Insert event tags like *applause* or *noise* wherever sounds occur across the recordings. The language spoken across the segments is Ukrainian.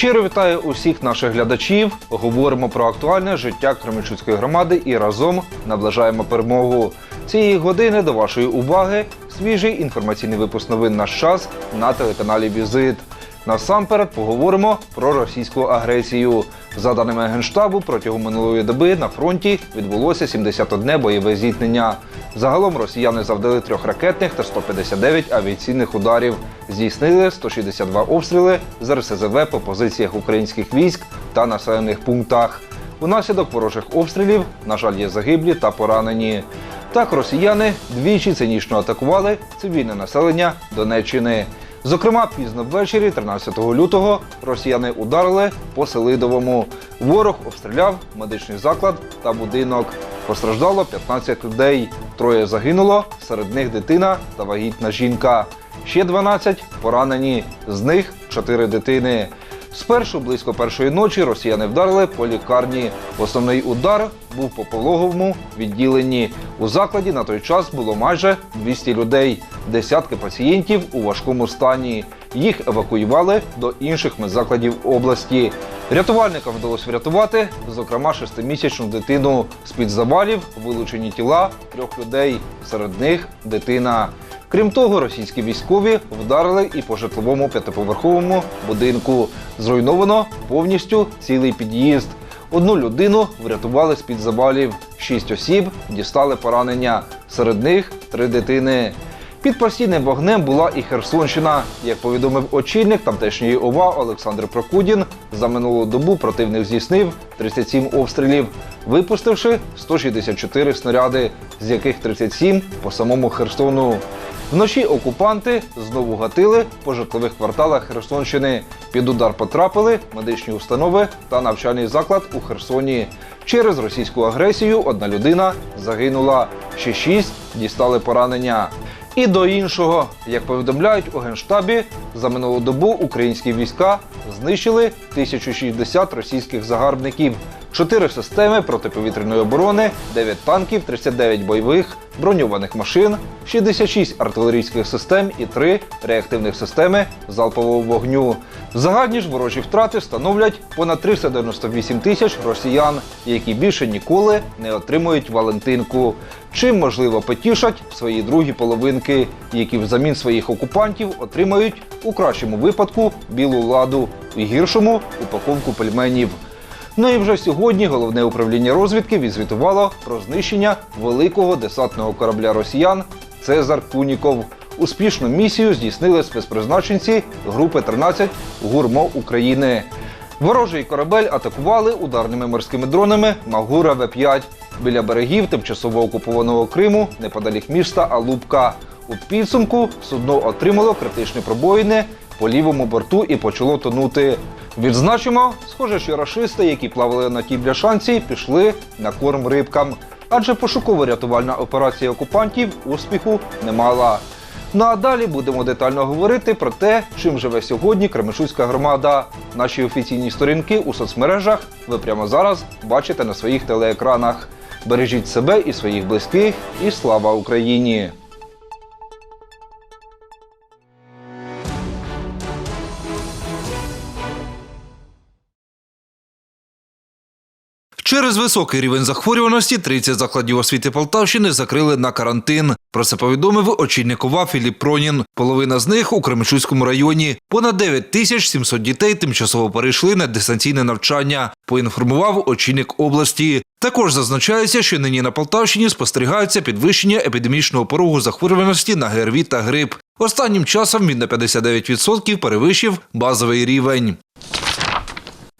Щиро вітаю усіх наших глядачів. Говоримо про актуальне життя Кременчуцької громади і разом наближаємо перемогу. Цієї години до вашої уваги свіжий інформаційний випуск новин «Наш час» на телеканалі Візит. Насамперед поговоримо про російську агресію. За даними Генштабу, протягом минулої доби на фронті відбулося 71 бойове зіткнення. Загалом росіяни завдали трьох ракетних та 159 авіаційних ударів. Здійснили 162 обстріли з РСЗВ по позиціях українських військ та населених пунктах. Унаслідок ворожих обстрілів, на жаль, є загиблі та поранені. Так, росіяни двічі цинічно атакували цивільне населення Донеччини. Зокрема, пізно ввечері, 13 лютого, росіяни ударили по Селидовому. Ворог обстріляв медичний заклад та будинок. Постраждало 15 людей. Троє загинуло, серед них дитина та вагітна жінка. Ще 12 поранені, з них 4 дитини. Спершу близько першої ночі росіяни вдарили по лікарні. Основний удар був по пологовому відділенні. У закладі на той час було майже 200 людей, десятки пацієнтів у важкому стані. Їх евакуювали до інших медзакладів області. Рятувальникам вдалося врятувати, зокрема, шестимісячну дитину. З-під завалів вилучені тіла трьох людей, серед них дитина. Крім того, російські військові вдарили і по житловому п'ятиповерховому будинку. Зруйновано повністю цілий під'їзд. Одну людину врятували з-під завалів. Шість осіб дістали поранення. Серед них три дитини. Під постійним вогнем була і Херсонщина. Як повідомив очільник тамтешньої ОВА Олександр Прокудін, за минулу добу противник здійснив 37 обстрілів, випустивши 164 снаряди, з яких 37 по самому Херсону. Вночі окупанти знову гатили по житлових кварталах Херсонщини. Під удар потрапили медичні установи та навчальний заклад у Херсоні. Через російську агресію одна людина загинула, ще шість дістали поранення. І до іншого, як повідомляють у генштабі, за минулу добу українські війська знищили 1060 російських загарбників, 4 системи протиповітряної оборони, 9 танків, 39 бойових, броньованих машин, 66 артилерійських систем і 3 реактивних системи залпового вогню. Загальні ж ворожі втрати становлять понад 398 тисяч росіян, які більше ніколи не отримують Валентинку. Чим можливо потішать свої другі половинки, які взамін своїх окупантів отримають у кращому випадку білу ладу, у гіршому упаковку пельменів. Ну і вже сьогодні головне управління розвідки відзвітувало про знищення великого десантного корабля росіян Цезар Куніков. Успішну місію здійснили спецпризначенці групи 13 ГУРМО України. Ворожий корабель атакували ударними морськими дронами Магура В-5 біля берегів тимчасово окупованого Криму неподалік міста Алубка. У підсумку судно отримало критичні пробоїни по лівому борту і почало тонути. Відзначимо, схоже, що рашисти, які плавали на тій бляшанці, пішли на корм рибкам, адже пошуково-рятувальна операція окупантів успіху не мала. Ну а далі будемо детально говорити про те, чим живе сьогодні Кременчуцька громада. Наші офіційні сторінки у соцмережах ви прямо зараз бачите на своїх телеекранах. Бережіть себе і своїх близьких, і слава Україні! Через високий рівень захворюваності 30 закладів освіти Полтавщини закрили на карантин. Про це повідомив очільник ОВА Філіп Пронін. Половина з них у Кременчуцькому районі. Понад 9 тисяч 700 дітей тимчасово перейшли на дистанційне навчання. Поінформував очільник області. Також зазначається, що нині на Полтавщині спостерігається підвищення епідемічного порогу захворюваності на ГРВІ та грип. Останнім часом він на 59% перевищив базовий рівень.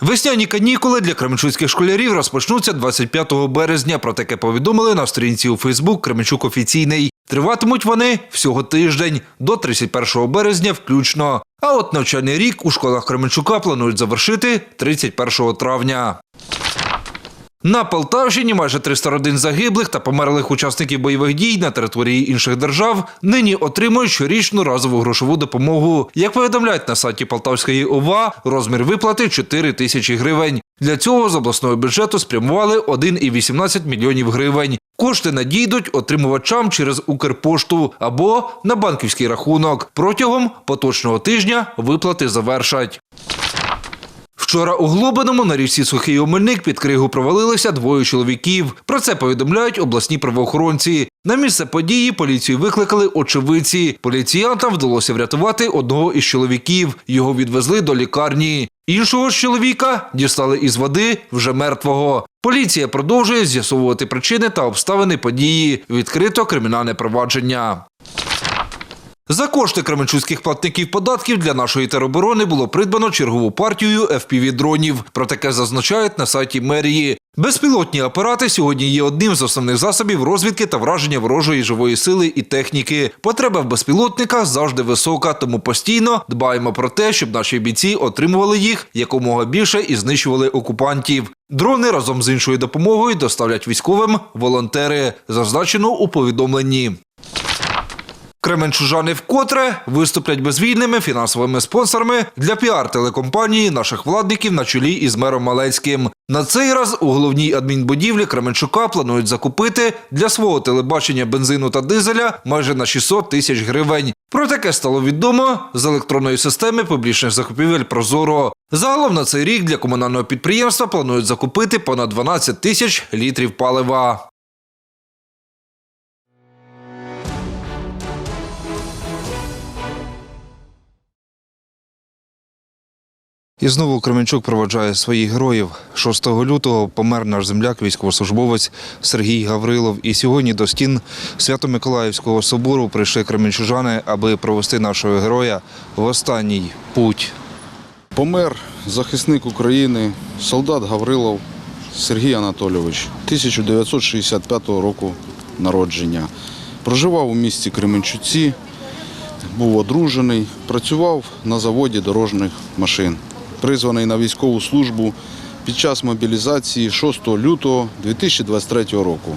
Весняні канікули для кременчуцьких школярів розпочнуться 25 березня. Про таке повідомили на сторінці у Фейсбук Кременчук офіційний. Триватимуть вони всього тиждень до 31 березня включно. А от навчальний рік у школах Кременчука планують завершити 31 травня. На Полтавщині майже 300 родин загиблих та померлих учасників бойових дій на території інших держав нині отримують щорічну разову грошову допомогу. Як повідомляють на сайті Полтавської ОВА, розмір виплати 4 тисячі гривень. Для цього з обласного бюджету спрямували 1,18 мільйонів гривень. Кошти надійдуть отримувачам через Укрпошту або на банківський рахунок. Протягом поточного тижня виплати завершать. Вчора у Глобиному на річці Сухий Омельник під кригу провалилися двоє чоловіків. Про це повідомляють обласні правоохоронці. На місце події поліцію викликали очевидці. Поліціянтам вдалося врятувати одного із чоловіків. Його відвезли до лікарні. Іншого ж чоловіка дістали із води вже мертвого. Поліція продовжує з'ясовувати причини та обставини події. Відкрито кримінальне провадження. За кошти кременчуцьких платників податків для нашої тероборони було придбано чергову партію FPV-дронів. Про таке зазначають на сайті мерії. Безпілотні апарати сьогодні є одним з основних засобів розвідки та враження ворожої живої сили і техніки. Потреба в безпілотниках завжди висока, тому постійно дбаємо про те, щоб наші бійці отримували їх якомога більше і знищували окупантів. Дрони разом з іншою допомогою доставлять військовим волонтери, зазначено у повідомленні. Кременчужани вкотре виступлять безвільними фінансовими спонсорами для піар-телекомпанії наших владників на чолі із мером Малецьким. На цей раз у головній адмінбудівлі Кременчука планують закупити для свого телебачення бензину та дизеля майже на 600 тисяч гривень. Про таке стало відомо з електронної системи публічних закупівель Прозоро. Загалом на цей рік для комунального підприємства планують закупити понад 12 тисяч літрів палива. І знову Кременчук проводжає своїх героїв. 6 лютого помер наш земляк, військовослужбовець Сергій Гаврилов. І сьогодні до стін Свято-Миколаївського собору прийшли кременчужани, аби провести нашого героя в останній путь. Помер захисник України, солдат Гаврилов Сергій Анатолійович, 1965 року народження. Проживав у місті Кременчуці, був одружений, працював на заводі дорожніх машин. Призваний на військову службу під час мобілізації 6 лютого 2023 року.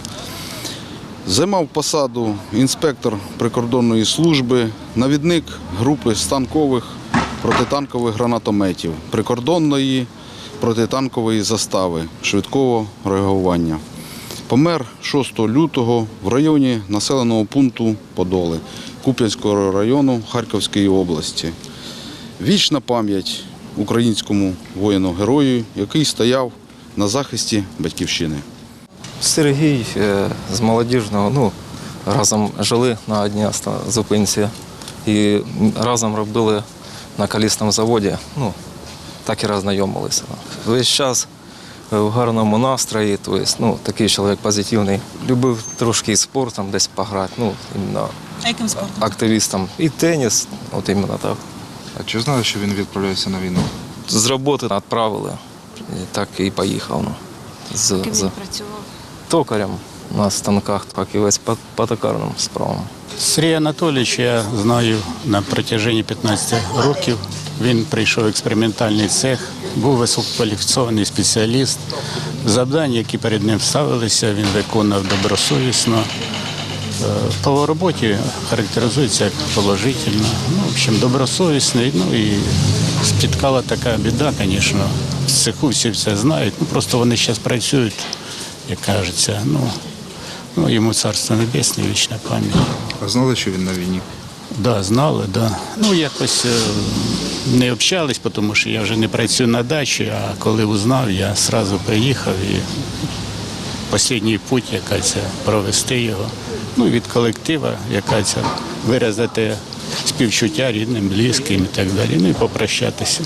Займав посаду інспектор прикордонної служби, навідник групи станкових протитанкових гранатометів, прикордонної протитанкової застави швидкого реагування. Помер 6 лютого в районі населеного пункту Подоли Куп'янського району Харківської області. Вічна пам'ять українському воїну-герою, який стояв на захисті батьківщини. Сергій е, з молодіжного, ну, разом жили на одній зупинці і разом робили на колісному заводі. Ну, так і роззнайомилися. Весь час в гарному настрої, тобто, ну, такий чоловік позитивний. Любив трошки спортом десь пограти, ну, іменно А яким спортом? активістом. І теніс, от іменно так. А чи знали, що він відправляється на війну? З роботи відправили, і так і поїхав. Ну, з, Ким з він працював? токарем на станках, фахівець по, по токарним справам. Сергія Анатолійовича я знаю на протяженні 15 років. Він прийшов в експериментальний цех, був висококваліфікований спеціаліст. Завдання, які перед ним ставилися, він виконував добросовісно. Е, По роботі характеризується як положительно. Ну, в общем, добросовісний. Ну і спіткала така біда, звісно. В цеху всі все знають. Ну, просто вони зараз працюють, як кажеться. Ну, ну, йому царство небесне, вічна пам'ять. А знали, що він на війні? Да, знали, да. Ну, якось е, не общались, тому що я вже не працюю на дачі, а коли узнав, я одразу приїхав і останній путь якась провести його. Ну, від колектива якась виразити співчуття рідним, близьким і так далі. Ну і попрощатися.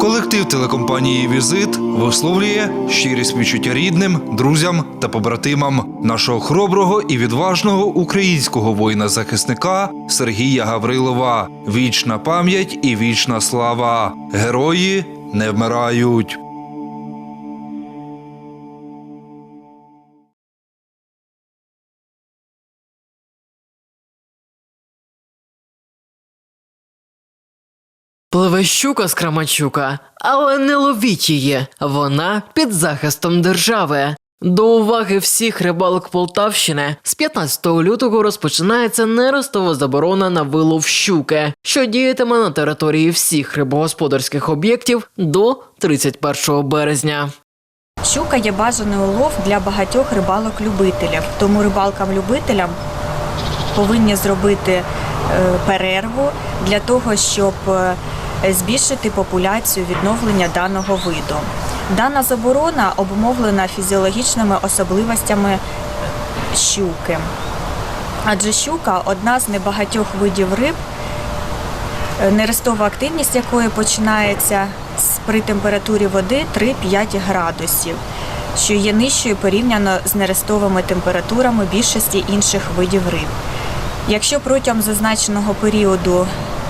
Колектив телекомпанії Візит висловлює щирі співчуття рідним, друзям та побратимам нашого хороброго і відважного українського воїна-захисника Сергія Гаврилова. Вічна пам'ять і вічна слава. Герої не вмирають. Пливе щука з Крамачука, але не ловіть її. Вона під захистом держави. До уваги всіх рибалок Полтавщини з 15 лютого розпочинається неростова заборона на вилов щуки, що діятиме на території всіх рибогосподарських об'єктів до 31 березня. Щука є бажаний улов для багатьох рибалок-любителів. Тому рибалкам-любителям повинні зробити е, перерву для того, щоб е, збільшити популяцію відновлення даного виду. Дана заборона обумовлена фізіологічними особливостями щуки. Адже щука одна з небагатьох видів риб, нерестова активність якої починається при температурі води 3-5 градусів, що є нижчою порівняно з нерестовими температурами більшості інших видів риб. Якщо протягом зазначеного періоду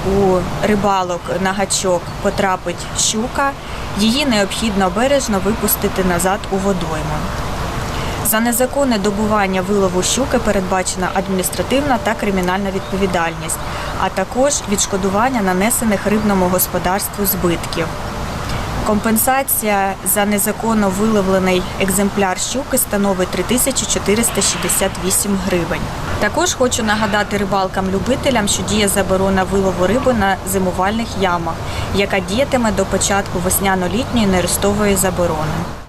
у рибалок на гачок потрапить щука, її необхідно бережно випустити назад у водойму. За незаконне добування вилову щуки передбачена адміністративна та кримінальна відповідальність, а також відшкодування нанесених рибному господарству збитків. Компенсація за незаконно виловлений екземпляр щуки становить 3468 гривень. Також хочу нагадати рибалкам-любителям, що діє заборона вилову риби на зимувальних ямах, яка діятиме до початку весняно-літньої нерестової заборони.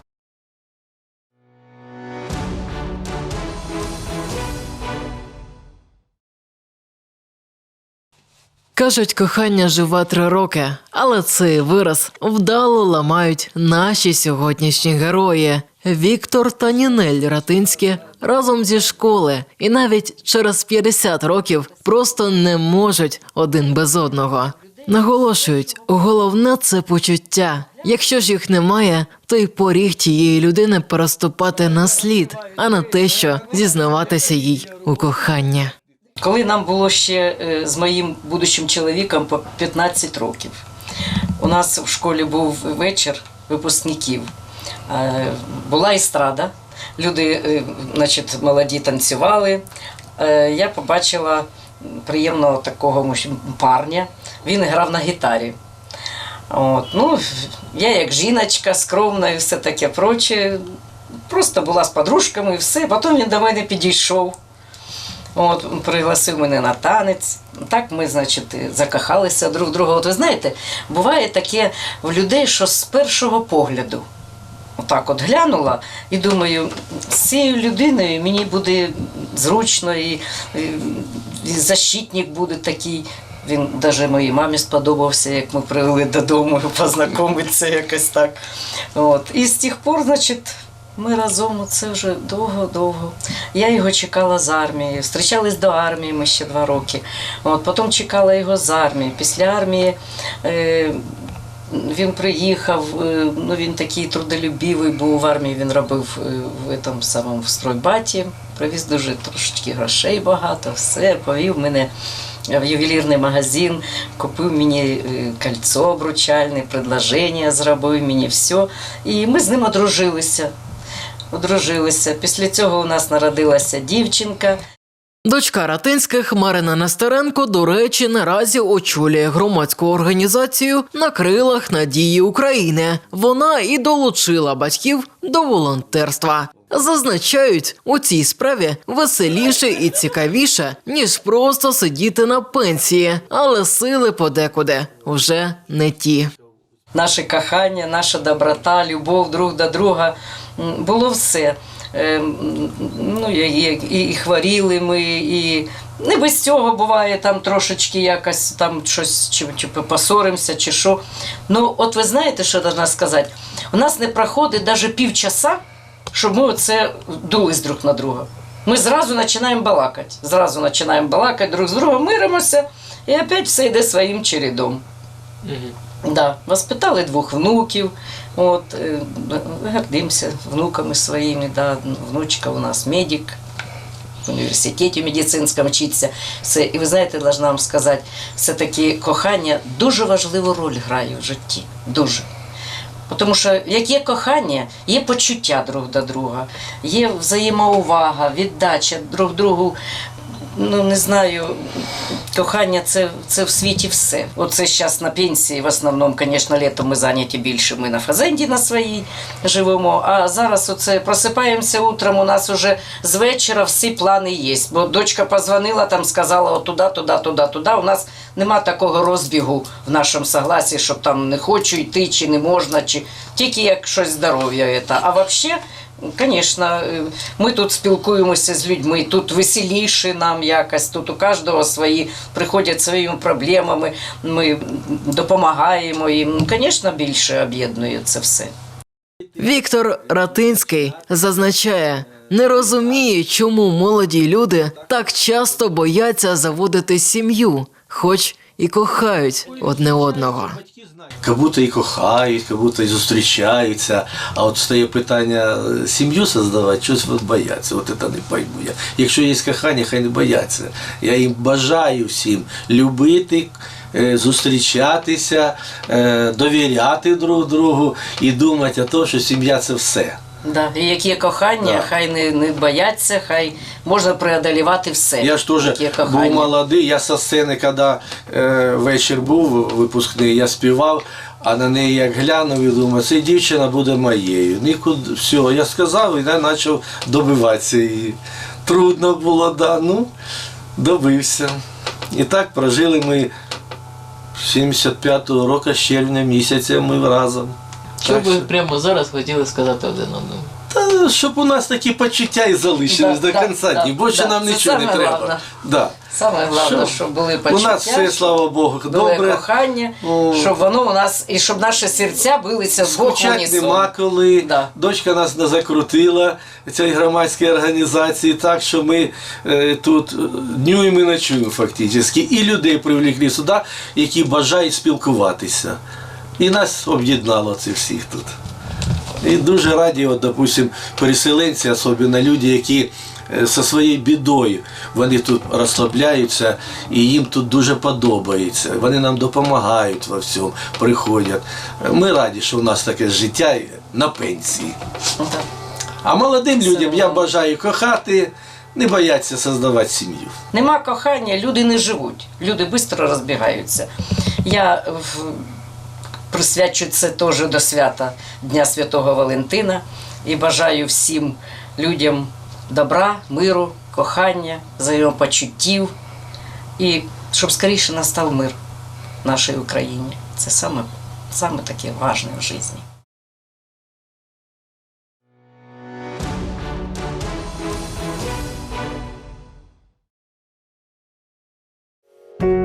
Кажуть, кохання живе три роки, але цей вираз вдало ламають наші сьогоднішні герої. Віктор та Нінель Ратинські разом зі школи, і навіть через 50 років просто не можуть один без одного. Наголошують, головне це почуття. Якщо ж їх немає, то й поріг тієї людини переступати на слід, а не те, що зізнаватися їй у кохання. Коли нам було ще е, з моїм будучим чоловіком по 15 років, у нас в школі був вечір випускників. Е, Була естрада, люди, е, значить, молоді танцювали. Я побачила приємного такого парня. Він грав на гітарі. От, ну, я як жіночка, скромна і все таке проче. Просто була з подружками і все. Потім він до мене підійшов. От, пригласив мене на танець. Так ми, значить, закохалися друг друга. От ви знаєте, буває таке в людей, що з першого погляду. Отак от глянула і думаю, з цією людиною мені буде зручно, і, і, защитник буде такий. Він навіть моїй мамі сподобався, як ми привели додому познайомитися якось так. От. І з тих пор, значить, ми разом це вже довго-довго. Я його чекала з армії. Зустрічались до армії ми ще два роки. От, потім чекала його з армії. Після армії е, він приїхав, е, ну він такий трудолюбивий був в армії, він робив е, в тому самому в стройбаті, привіз дуже трошечки грошей багато, все, повів мене в ювелірний магазин, купив мені е, кольцо обручальне, предложення зробив мені все. І ми з ним одружилися. Одружилися. Після цього у нас народилася дівчинка. Дочка Ратинських Марина Нестеренко, до речі, наразі очолює громадську організацію на крилах надії України. Вона і долучила батьків до волонтерства. Зазначають, у цій справі веселіше і цікавіше, ніж просто сидіти на пенсії, але сили подекуди вже не ті. наше кохання, наша доброта, любов друг до друга. Було все. Ем, Ну, і, і, хворіли ми, і не без цього буває там трошечки якось там щось чи, чи посоримося, чи що. Ну, от ви знаєте, що я сказати? У нас не проходить навіть півчаса, щоб ми оце дулись друг на друга. Ми зразу починаємо балакати. Зразу починаємо балакати друг з другом, миримося, і опять все йде своїм чередом. Да, воспитали двох внуків. От, е, гордимося внуками своїми. Да. Внучка у нас медик, в університеті медицинському вчиться. Все. І ви знаєте, должна вам сказати, все-таки кохання дуже важливу роль грає в житті. Дуже. Тому що як є кохання, є почуття друг до друга, є взаємоувага, віддача друг другу. Ну, не знаю, кохання це, це в світі все. Оце зараз на пенсії, в основному, звісно, літом ми зайняті більше. Ми на фазенді на своїй живемо. А зараз оце просипаємося утром, у нас уже з вечора всі плани є. Бо дочка позвонила, там сказала туди, туди, туди, туди. У нас нема такого розбігу в нашому согласі, щоб там не хочу йти, чи не можна, чи тільки як щось здоров'я. А взагалі Звісно, е, ми тут спілкуємося з людьми, тут веселіше нам якось, тут у кожного свої приходять своїми проблемами, ми допомагаємо їм. Ну, Звісно, більше об'єднує це все. Віктор Ратинський зазначає, не розуміє, чому молоді люди так часто бояться заводити сім'ю, хоч і кохають одне одного. Будто і кохають, как будто і зустрічаються. А от стає питання е, сім'ю создавати, щось бояться. От це не пойму я. Якщо є кохання, хай не бояться. Я їм бажаю всім любити, е, зустрічатися, е, довіряти друг другу і думати о тому, що сім'я це все. Да. І які кохання, Да. хай не, не бояться, хай можна преодолівати все. Я ж теж був молодий, я со сцени, коли е, вечір був випускний, я співав, а на неї як глянув і думаю, ця дівчина буде моєю. Нікуди, все, я сказав, і я почав добиватися її. Трудно було, да, ну, добився. І так прожили ми 75-го року, з червня місяця ми разом. Що що- прямо зараз хотіли сказати один одному? Та, щоб у нас такі почуття і залишились Да, до да, кінця да, днів. Більше да, нам нічого не треба. Да. Саме головне, щоб були У нас все, слава Богу, Було добре. кохання, О. щоб воно у нас, і щоб наші серця билися в Бог нема коли. Да. Дочка нас не закрутила цієї громадської організації, так що ми е, тут е, днюємо і ночуємо фактично. І людей привлекли сюди, які бажають спілкуватися. І нас об'єднало це всіх тут. І дуже раді, от, допустим, переселенці, особливо люди, які е, зі своєю бідою, вони тут розслабляються і їм тут дуже подобається. Вони нам допомагають во всьому, приходять. Ми раді, що у нас таке життя на пенсії. А молодим людям я бажаю кохати, не бояться создавати сім'ю. Нема кохання, люди не живуть, люди швидко розбігаються. Я це теж до свята Дня Святого Валентина і бажаю всім людям добра, миру, кохання, взаємопочуттів і щоб скоріше настав мир нашій Україні. Це саме, саме таке важне в житті.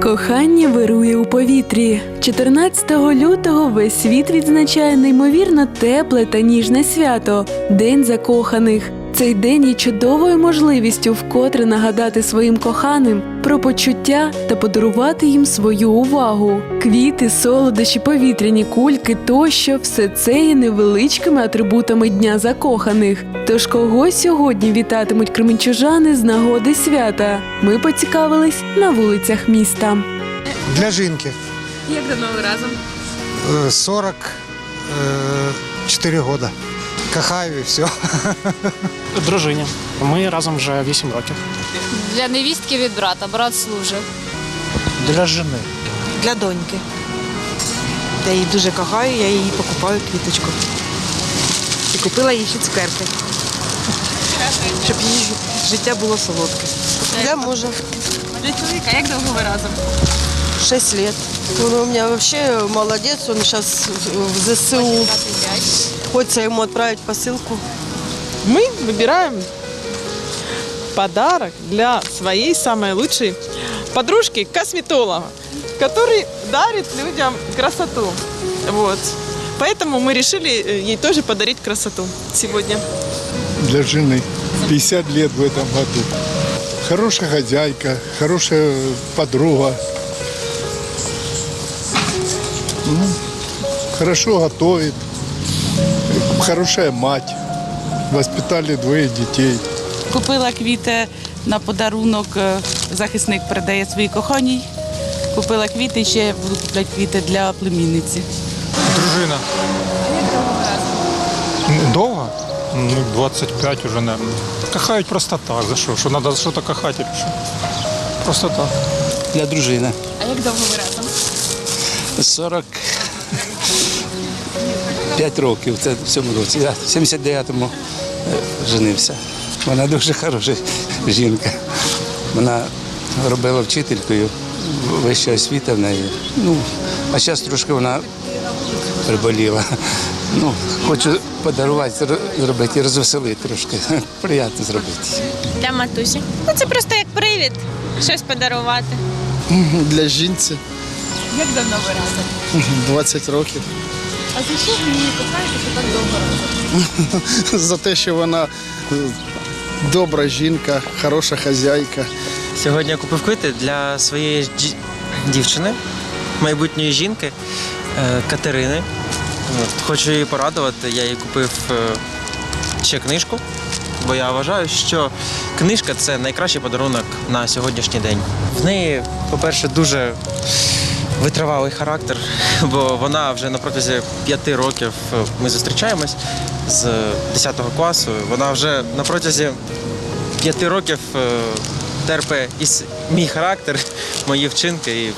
Кохання вирує у повітрі. 14 лютого весь світ відзначає неймовірно тепле та ніжне свято День закоханих. Цей день є чудовою можливістю вкотре нагадати своїм коханим про почуття та подарувати їм свою увагу. Квіти, солодощі, повітряні кульки тощо все це є невеличкими атрибутами дня закоханих. Тож кого сьогодні вітатимуть кременчужани з нагоди свята? Ми поцікавились на вулицях міста. Для жінки. Як давно ви разом? Е, 44 года. Кохаю і все. Дружині. Ми разом вже 8 років. Для невістки від брата. Брат служив. Для жени. Для доньки. Я її дуже кохаю, я їй покупаю квіточку. І купила їй ще цукерки. Щоб її життя було солодке. Для мужа. Для чоловіка, як довго ви разом? Шесть лет. Он у меня вообще молодец, он сейчас в ЗСУ. Хочется ему отправить посылку. Мы выбираем подарок для своей самой лучшей подружки косметолога, который дарит людям красоту. Вот. Поэтому мы решили э, ей тоже подарить красоту сегодня. Для жены. 50 лет в этом году. Хорошая хозяйка, хорошая подруга. Ну, хорошо готовит. Хорошая мать. Воспитали двое детей. Купила квіти на подарунок. е, Захисник передає своїй коханій. Купила квіти, ще буду купляти квіти для племінниці. Дружина. Довго? Ну, 25 уже, наверное. Кохають просто так. За що? Що треба щось кохати? чи що? Просто так. Для дружини. А як довго ви разом? 45 років, це в цьому році. Я в 79-му е, женився. Вона дуже хороша жінка. Вона робила вчителькою, вища освіта в неї. Ну, а зараз трошки вона приболіла. Ну, хочу подарувати, зро- зробити, розвеселити трошки. *laughs* Приємно зробити. Для матусі. Ну це просто як привід, щось подарувати. Для жінці Як давно ви разом? 20 років. А за що ви її кохаєте, що так довго разом? *laughs* За те, що вона е, добра жінка, хороша хазяйка. Сьогодні я купив квіти для своєї дж- дівчини, майбутньої жінки е, Катерини. От, Хочу її порадувати. Я їй купив е, ще книжку, бо я вважаю, що книжка це найкращий подарунок на сьогоднішній день. В неї, по-перше, дуже витривалий характер, *laughs* бо вона вже на протязі п'яти років е, ми зустрічаємось з 10 класу. Вона вже на протязі п'яти років е, терпе і мій характер, *laughs* мої вчинки і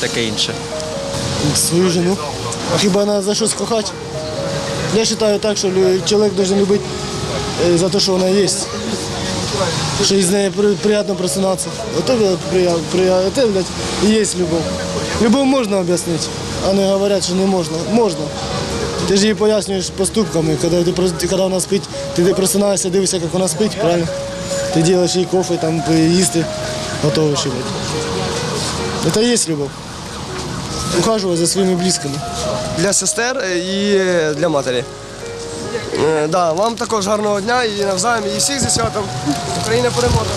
таке інше. Свою жену. Хіба вона за щось кохати? Я вважаю так, що чоловік має любити е, за те, що вона є. Що нею при- приємно просинатися. Ото, блядь, приємно, приємно. Блядь, і є любов. Любов можна об'яснити, а не говорять, що не можна. Можна. Ти ж їй пояснюєш поступками, коли, ти, коли вона спить, ти, просинаєшся, дивишся, як вона спить, правильно? Ти робиш їй кофе, там, їсти, готовиш блядь. Це є любов. Ухажувати за своїми близькими. для сестер і для матері. Е, Да, вам також гарного дня і навзаєм, і всіх зі святом. Україна переможе.